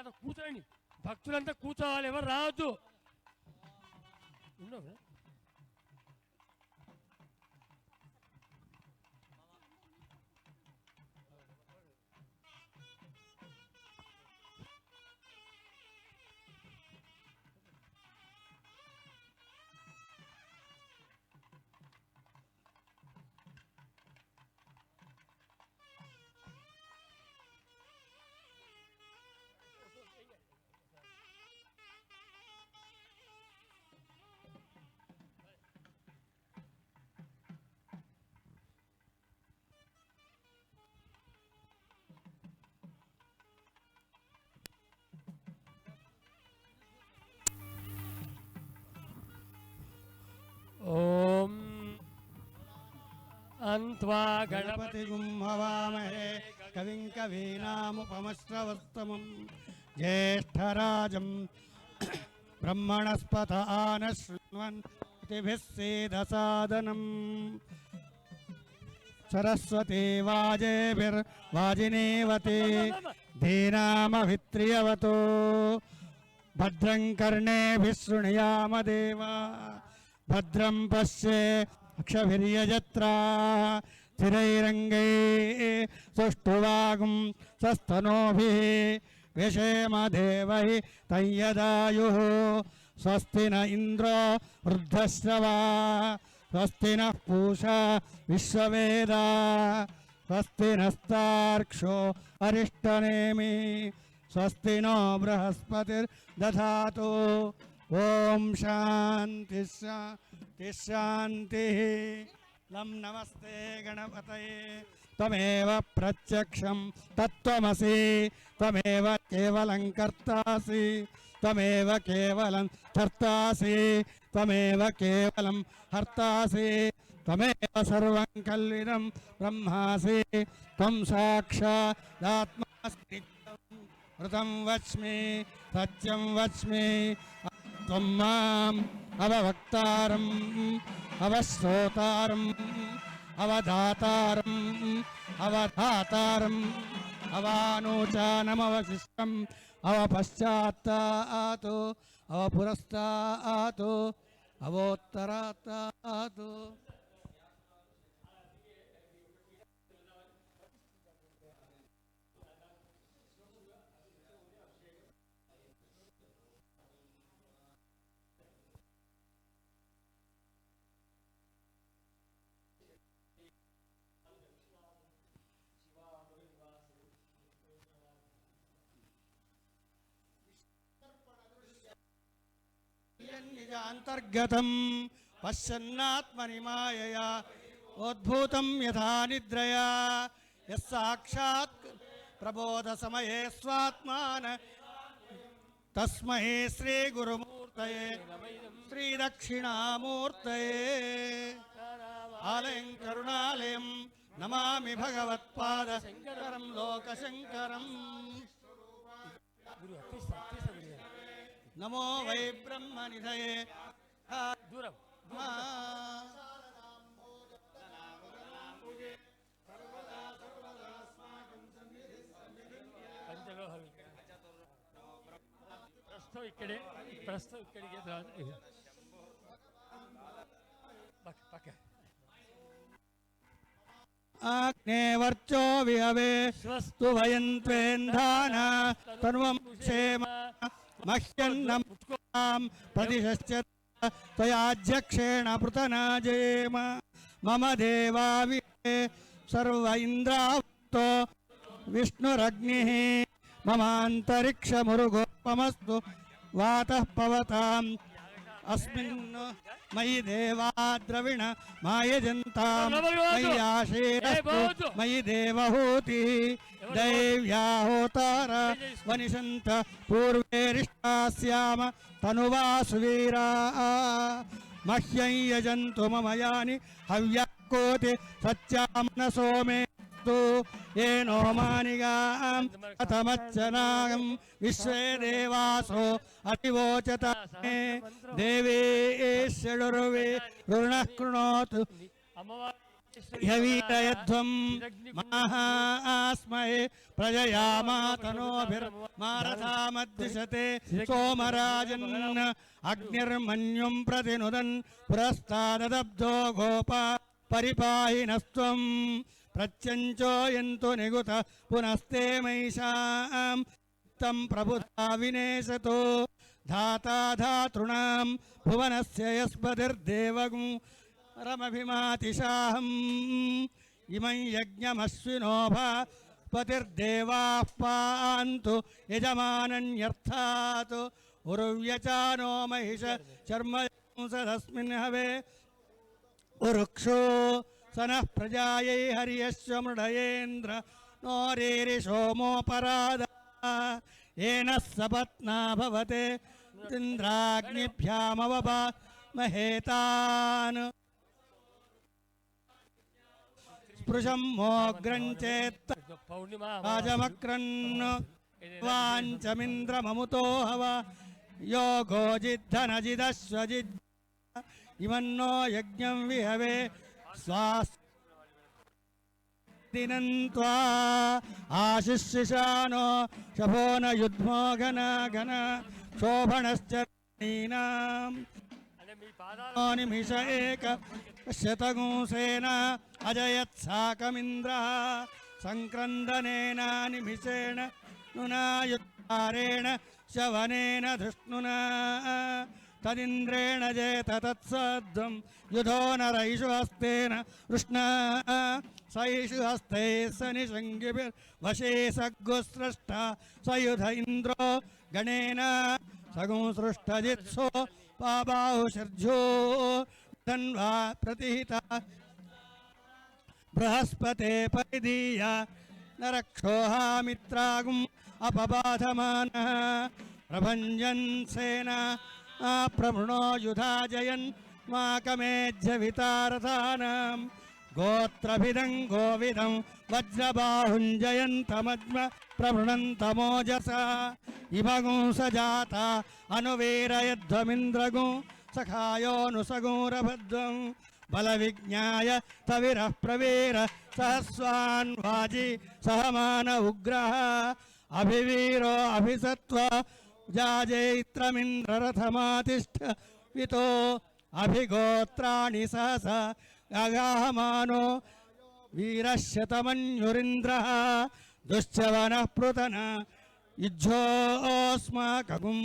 లేదా కూర్చోండి భక్తులంతా కూర్చోవాలి. ఎవరు రావద్దు ఉండవు. అంత్వా గణపతి గణపతిగుం హవామహే కవిం కవీనాముపమశ్రవస్తమం జ్యేష్ఠరాజం బ్రహ్మణస్పత ఆనశృణ్వన్ సేదసాదనం సరస్వతి వాజేభిర్వాజినేవతే ధీనామభిత్రియవతో భద్రం కర్ణేభిः శృణుయామ దేవా భద్రం పశ్యే అక్షభిర్యజత్రా స్థిరైరంగై సుష్ఠువాగుం సస్తనోభిः విషేమ దేవై తయ్యదాయుः స్వస్తి న ఇంద్రో వృద్ధశ్రవా స్వస్తి నః పూషా విశ్వవేదా స్వస్తి నస్తార్క్షో అరిష్టనేమి స్వస్తి నో బృహస్పతిర్దధాతు ఓం శాంతి శాంతి శాంతి లం నమస్తే గణపతయే త్వమేవ ప్రత్యక్షం తత్వమసి త్వమేవ కేవలం కర్తాసి త్వమేవ కేవలం ధర్తాసి త్వమేవ కేవలం హర్తాసి త్వమేవ సర్వం కల్విదం బ్రహ్మాసి త్వం సాక్షాదాత్మాసి ఋతం వచ్మి సత్యం వచ్మి త్వం మాం అవవక్తారం అవశ్రోతారం అవధాతారం అవధాతారం అవానోచానమవశిష్టం అవపశ్చాత్తాతో అవపురస్తాతో అవోత్తరాత్తాతో. అంతర్గతం పశ్యన్నాత్మని మాయయా ఉద్భూతం యథా నిద్రయా. యస్సాక్షాత్ ప్రబోధ సమయే స్వాత్మాన. తస్మై శ్రీ గురుమూర్తయే శ్రీ దక్షిణామూర్తయే. ఆలయం కరుణాలయం నమామి భగవత్పాద. శంకరం లోకశంకరం గురు తీస్తా గురు నమో వై బ్రహ్మనిధయే. దూరం పంచలోహాలు ప్రస్తుతం ఇక్కడే. ప్రస్తుతం ఇక్కడికి. పక్క పక్క. ఆగ్నేవర్చో విహవే. స్వస్తి స్తు వయంత్వేంధాన తన్వం క్షేమ. మహ్యన్నం పుష్కోం త్వయాధ్యక్షేణ పృతనాజేమ మమ దేవావి సర్వ ఇంద్రావృతో విష్ణురగ్ని మమాంతరిక్షమురుగోపమస్తు వాతః పవతాం अस्मिन् मयि देवा द्रविण मायजन्ता मय्याशेरस्तु मयि देवहूति दैव्याहोतार वनिषन्त पूर्वेरिष्टास्याम तनुवा सुवीरा मह्यं यजन्तु मम यानि हव्याकोति मनसो मे తు ఏనో మానిగాం కథమచ్చనాగం విశ్వే దేవాసో అతివోచత దేవేశ్వరుర్వే రుణ కృణోతు యవీరయధ్వం మాహాస్మహే ప్రజయామాతనోభిర్మారథామద్దిశతే సోమరాజన్ అగ్నిర్మన్యుం ప్రతినుదన్ పురస్తాదబ్ధో గోప పరిపాహినస్త్వం. ప్రత్యంచోయంతు నిగుత పునస్తే మైషాం తం ప్రభుతా వినేశతో ధాతాధాతృణాం భువనస్య యస్పతిర్దేవగుం. రమభిమాతిశాహం. ఇమం యజ్ఞమశ్వినోభ పతిర్దేవాః పాन्तు యజమానన్యర్థాత్. ఉరువ్యచానో మహిష చర్మ సదస్మిన్ హవే. ఉరుక్షో సనః ప్రజాయై హరియశ్వ నోరీరి సోమోపరాధ. ఏన సపత్నా భవతే ఇంద్రాగ్నిభ్యామవపా మహేతాన్. స్పృశం మోగ్రం చేత్త రాజమక్రన్ వాంచమింద్రమముతో హవ. యోగోజిద్ధనజిదశ్వజిద్ ఇమన్నో యజ్ఞం విహవే స్వాస్ దినంత్వా ఆశిష్యశానో శభోన యుద్ధ్మో ఘన ఘన శోభణశ్చీనాం అంటే మీ పాదాలు నిమిష ఏక శతగుంసేన అజయత్సాకమింద్ర సంక్రందనేన నిమిషేణ నునాయుత్తారేణ శవనేన ధృష్ణునా తదింద్రేణ చేత తత్సద్వం యుధో నరైషు హస్తేన కృష్ణ. సైషు హస్తే సని సనిషంగిభిర్వశే సగ్గుస్రష్ట సయుధ ఇంద్రో గణేన సగం సృష్టజిత్సో పాబాహుషర్జో ధన్వా ప్రతిహిత. బృహస్పతే పరిధీయ నరక్షోహామిత్రాగుం అపబాధమాన. ప్రభంజన్ సేనా ప్రవృణో యుధాజయన్ మాకమేధ్య వితారథానాం గోత్రభిదం గోవిదం వజ్రబాహుంజయంతమజ్మ ప్రవృణంతమోజస ఇమగుం సజాత అనువీరయధ్వమింద్రగుం సఖాయోనుసగూరభద్రం బలవిజ్ఞాయ తవిరః ప్రవీర సహస్వాన్ వాజి సహమాన ఉగ్రః అభివీరో అభిసత్వ జాజైత్రమింద్రరథమాతిష్ఠ వితో అభిగోత్రాణి సహస అగాహమానో వీరశతమన్యురింద్ర దుశ్చవన పృతన యుజ్జోస్మాకగుం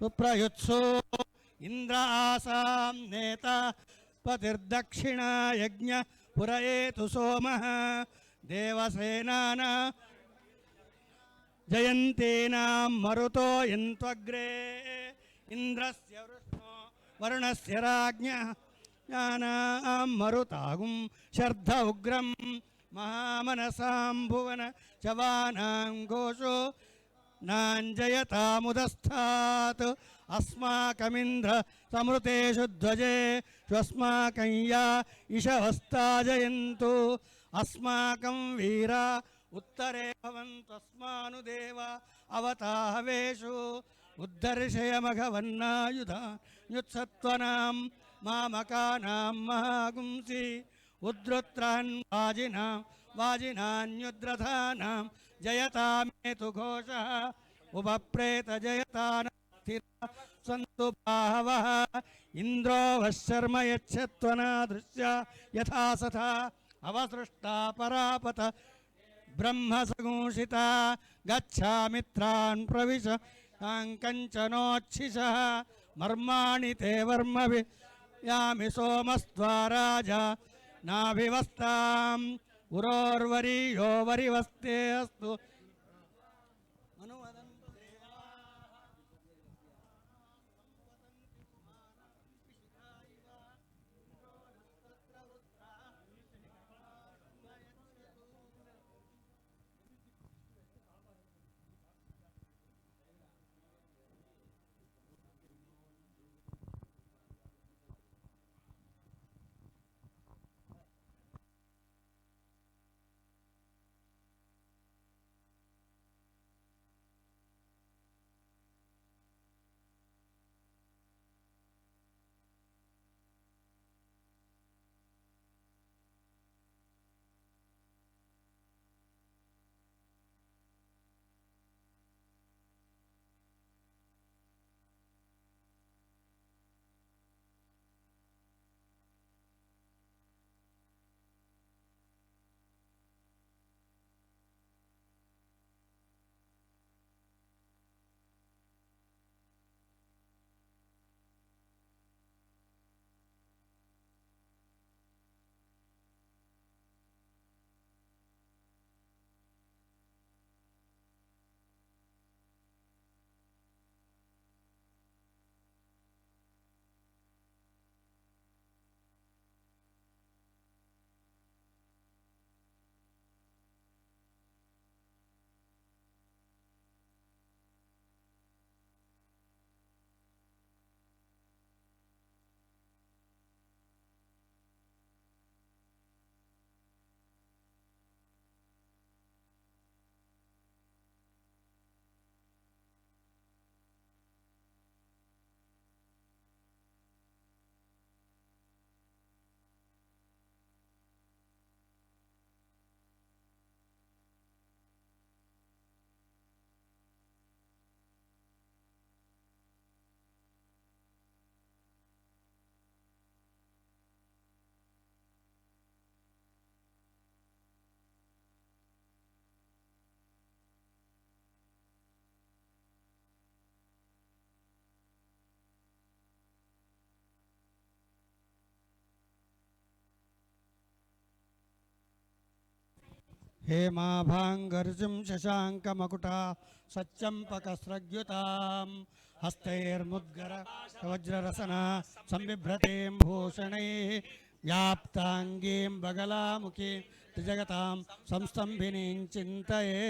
సుప్రయుత్సో ఇంద్ర ఆసాం నేత పతిర్దక్షిణా జయంతీనాం మరుతో ఇంత్వగ్రే ఇంద్రస్య వృష్ణో వరుణస్య రాజ్ఞ జ్ఞానాం మరుతాగుం శర్ధ ఉగ్రం మహామనసాం భువన చవానాం ఘోషో నాంజయతాముదస్థాత్ అస్మాకమింద్ర సమృతేషు ధ్వజే శ్వస్మాకం యా ఇషవస్తాజయంతు అస్మాకం వీరా ఉత్తరే భవంతస్మాను దేవ అవతాహవేషు ఉద్ధర్షయమఘవన్నాయుధ యుత్సత్వనాం మామకానాం మహాగుంసి ఉద్ధృత్రాన్ వాజినాం వాజినాన్యుద్రథానాం జయతామేతు ఘోష ఉపప్రేత జయతాన సంతు బాహవః ఇంద్రో వశర్మ యచ్చత్వనాదృశ్య యథా సథా అవసృష్టా పరాపత బ్రహ్మసగూషిత గచ్ఛామిత్రాన్ ప్రవిశ కంచనోచ్ఛిష మర్మాణి తే వర్మవి యామి సోమస్త్వారాజా నాభివస్తాం ఉరోర్వరీయో వరివస్తే అస్తు हेमाभाङ्गर्जुं शशाङ्कमकुटा सच्चम्पकस्रग्युतां हस्तैर्मुद्गर वज्ररसना संबिभ्रतीं भूषणैः व्याप्ताङ्गीं बगलामुखीं त्रिजगतां संस्तम्भिनीं चिन्तये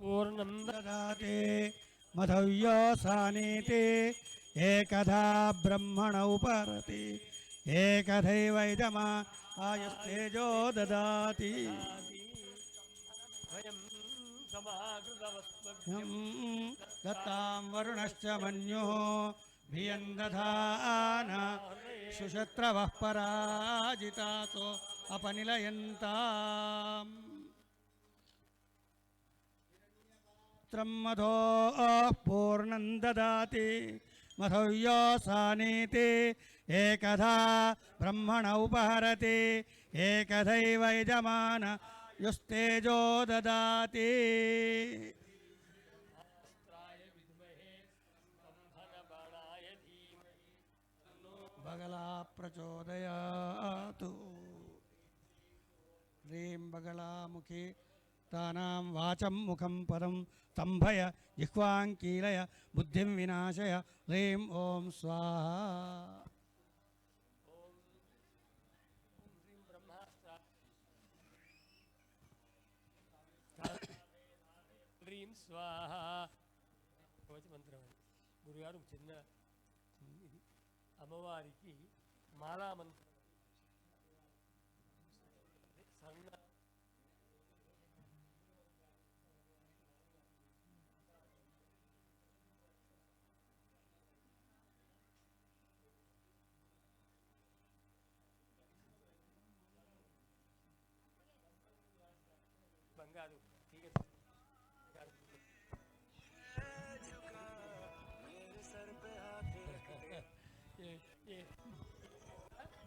पूर्णं ददाति मधव्योऽसानीति एकधा ब्रह्मण उपरति एकथैवैतमा आयुस्तेजो ददाति दत्तां वरुणश्च मन्युः भियं दधान सुशत्रवः पराजितासो अपनिलयन्ताम् त्रं मधो पूर्णं ददाति मधव्योऽसानीति एकधा ब्रह्मण उपहरति एकधैव यजमान युस्तेजो ददाति అస్త్రాయ విద్మహే స్తంభన బాణాయ ధీమహి बगला प्रचोदयातु ह्रीं बगलामुखे తానాం వాచం ముఖం పదం తంభయ జిహ్వాంకీలయ బుద్ధిం వినాశయ హ్రీం ఓం స్వాహ. హ్రీం స్వాహ. మంత్రం గురుగారు చిన్న అమ్మవారికి మాలా మంత్రం కాదు.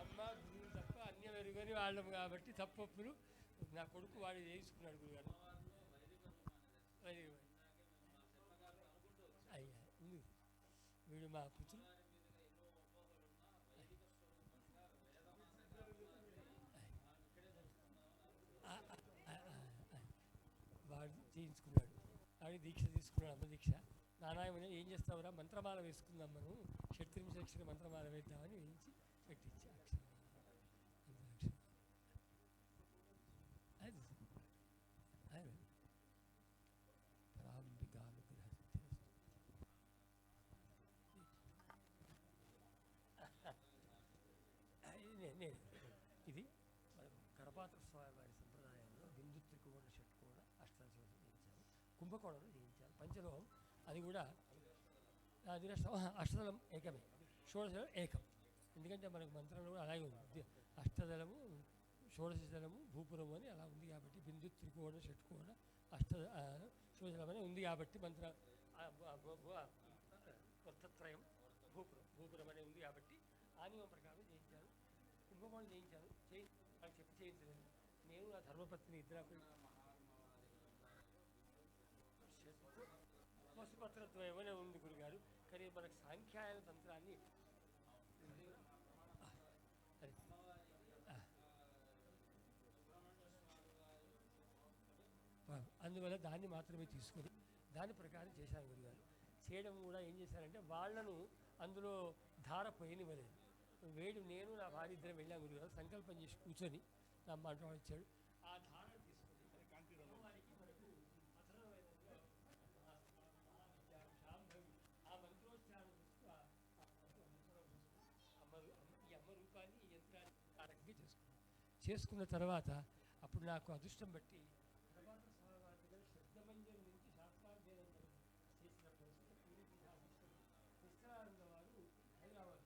అమ్మా అమ్మ గురువు తప్ప అన్య వెరుగని వాళ్ళం కాబట్టి తప్పప్పుడు నా కొడుకు వాడు చేయించుకున్నాడు గురుగారు. అయ్యా వీడు మా పుత్రుడు వాడు చేయించుకున్నాడు వాడి దీక్ష తీసుకున్నాడు అమ్మదీక్ష నారాయణ ఏం చేస్తావురా? మంత్రమాల వేసుకుందాం మనం షట్త్రింశ అక్షర మంత్రమాల వేద్దామని వేయించి పెట్టించి. అక్షరం అది. అది. ఇది మన కరపాత్ర స్వామి వారి సంప్రదాయంలో బిందు త్రికోణ షట్కోణ అష్టాదశ చేయించారు కుంభకోణంలో చేయించారు పంచలోహం అది కూడా అది అష్టదళం ఏకమే షోడశదళం ఏకం. ఎందుకంటే మనకు మంత్రంలో కూడా అలాగే ఉంది. అష్టదళము షోడశదళము భూపురము అని అలా ఉంది కాబట్టి బిందు త్రికోణ షట్కోణ అష్ట ఆ, షోడశదళం అని ఉంది కాబట్టి మంత్ర వృత్తత్రయం భూపురం భూపురం అనే ఉంది కాబట్టి ఆ నియమం ప్రకారం చేయించాను కుంభకోణం చేయించాను చేయి చెప్పి చేయించలేదు. నేను నా ధర్మపత్ని ఇద్దరు పశుపత్రత్వం ఏమైనా ఉంది గురుగారు? కానీ మనకు సాంఖ్యాయన తంత్రాన్ని అందువల్ల దాన్ని మాత్రమే తీసుకుని దాని ప్రకారం చేశాను గురుగారు. చేయడం కూడా ఏం చేశారంటే వాళ్ళను అందులో ధార పోయినివ్వలేదు. వేడు నేను నా భార్య ఇద్దరం వెళ్ళాం గురుగారు. సంకల్పం చేసి కూర్చొని నా మాట వచ్చాడు ఆ ధార తీసుకొని అమ్మవారికి మనకు అథర్వవేదంలో ఆ మంత్రోచ్చారణ చేస్తూ ఆ ఆ మంత్రం తీసుకొని అమ్మ రూ- అమ్మ- ఈ అమ్మ రూపాన్ని ఈ యంత్రాన్ని ఆ రకంగా చేసుకున్నాను చేసుకున్న తర్వాత అప్పుడు నాకు అదృష్టం బట్టి ప్రభాత నుంచి శాస్త్రాధ్యయనం చేసిన ప్రస్తుత కృష్ణానంద వారు హైదరాబాద్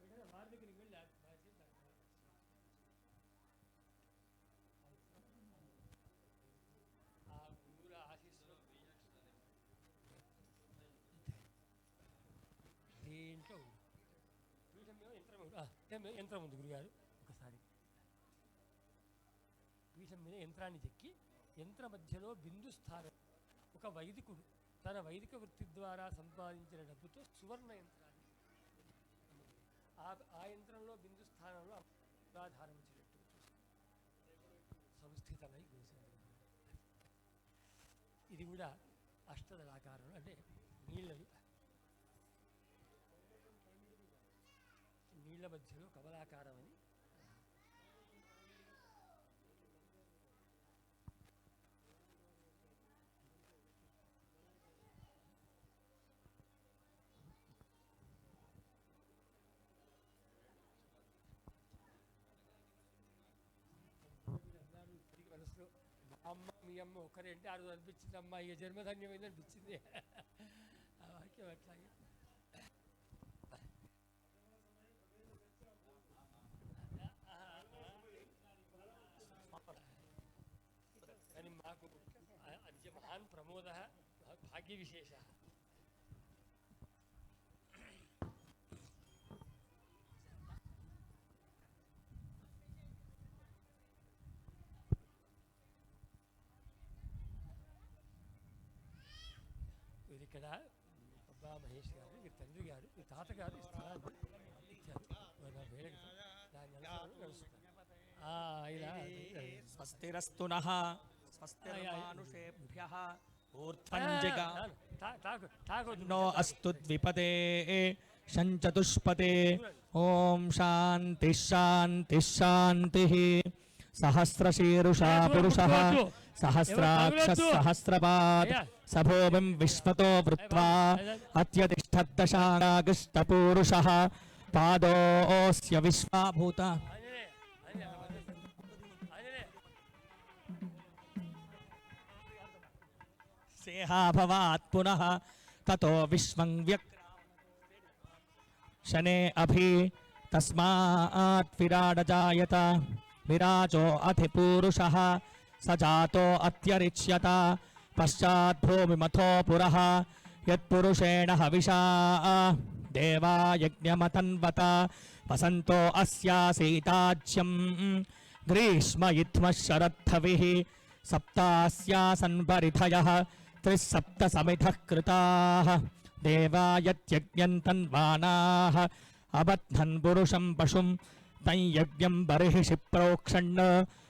వెంటనే వారి దగ్గరికి వెళ్ళి ఆ- గురువుల ఆశీస్సులో పీఠం యంత్రం యంత్రం ఉంది గురుగారు. ఒకసారి పీఠం మీద యంత్రాన్ని చెక్కి యంత్ర మధ్యలో బిందు స్థానం ఒక వైదికుడు తన వైదిక వృత్తి ద్వారా సంపాదించిన డబ్బుతో సువర్ణ యంత్రాన్ని ఆ ఆ యంత్రంలో బిందు స్థానంలో ఆధారం సంస్థితమై కూర్చుంది ఇది కూడా అష్టదళాకారం అంటే నీళ్ళ నీళ్ళ మధ్యలో కమలాకారం అని అమ్మ మీ అమ్మ ఒకరే అంటే రోజు అనిపించింది అమ్మ ఇక జన్మధన్యమైంది అనిపించింది ఆ వాక్యం అట్లాగే. కానీ మాకు అద్య మహాన్ ప్రమోద భాగ్య తండ్రి గారు మీ తాతగారు స్థలాన్ని ఇచ్చారు. మరి నా వేళకి దాన్ని అనుసరించి నడుస్తున్నాను. ఆ, ఇలా స్వస్తిరస్తు నః స్వస్తిర్మానుషేభ్యः ఊర్ధ్వంజిగా. అస్తు ద్విపదే షంచతుష్పదే ఓం శాంతి శాంతి శాంతి సహస్రశీరుషా పురుష सहस्राक्ष सहस्रपाद सभोमं विश्वतो वृत्वा अत्यतिष्ठद्दशानागुष्टपूरुषः पादोऽस्य विश्वाभूता। सेहाभवात् पुनः ततो विश्वं व्यक् शने अभि तस्मात् विराडजायत विराजो अधिपूरुषः स जातो अत्यरिच्यत। पश्चाद्भूमिमथो पुरः। यत्पुरुषेण हविषा। देवा यज्ञमतन्वत। वसन्तो अस्या सीताज्यम् ग्रीष्म युध्मः शरद्धविः सप्तास्या सन्वरिथयः त्रिःसप्त समिधः कृताः। देवा यत्यज्ञन्तन्वानाः अबध्नन् पुरुषं पशुं तं यज्ञं बर्हिषि प्रोक्षण्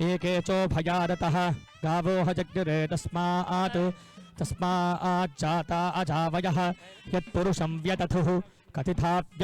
एकेचो एकेचोभयादतः गावो हजग्रे तस्मात् तस्मात् जाता अजावयः यत्पुरुषं व्यतथुः कथिताप्य